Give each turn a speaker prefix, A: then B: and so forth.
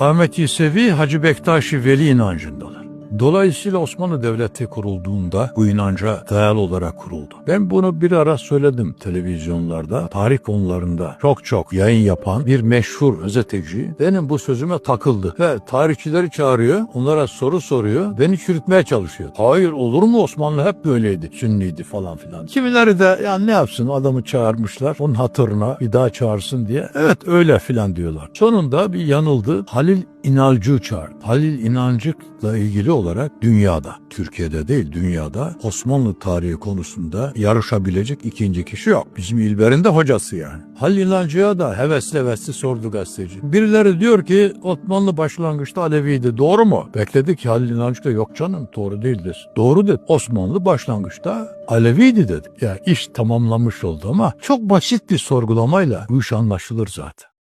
A: Ahmet Yesevi Hacı Bektaşi Veli inancındalar. Dolayısıyla Osmanlı Devleti kurulduğunda bu inanca dayalı olarak kuruldu. Ben bunu bir ara söyledim televizyonlarda, tarih konularında çok çok yayın yapan bir meşhur gazeteci benim bu sözüme takıldı ve tarihçileri çağırıyor, onlara soru soruyor, beni çürütmeye çalışıyor. Hayır olur mu Osmanlı hep böyleydi, sünniydi falan filan. Kimileri de ya ne yapsın adamı çağırmışlar, onun hatırına bir daha çağırsın diye. Evet öyle filan diyorlar. Sonunda bir yanıldı. Halil İnalcı çağırdı. Halil İnancık'la ilgili olarak dünyada, Türkiye'de değil dünyada Osmanlı tarihi konusunda yarışabilecek ikinci kişi yok. Bizim İlber'in de hocası yani. Halil İnancı'ya da hevesli hevesli sordu gazeteci. Birileri diyor ki Osmanlı başlangıçta Aleviydi. Doğru mu? Bekledi ki Halil İnancık da yok canım doğru değildir. Doğru dedi. Osmanlı başlangıçta Aleviydi dedi. Ya iş tamamlanmış oldu ama çok basit bir sorgulamayla bu iş anlaşılır zaten.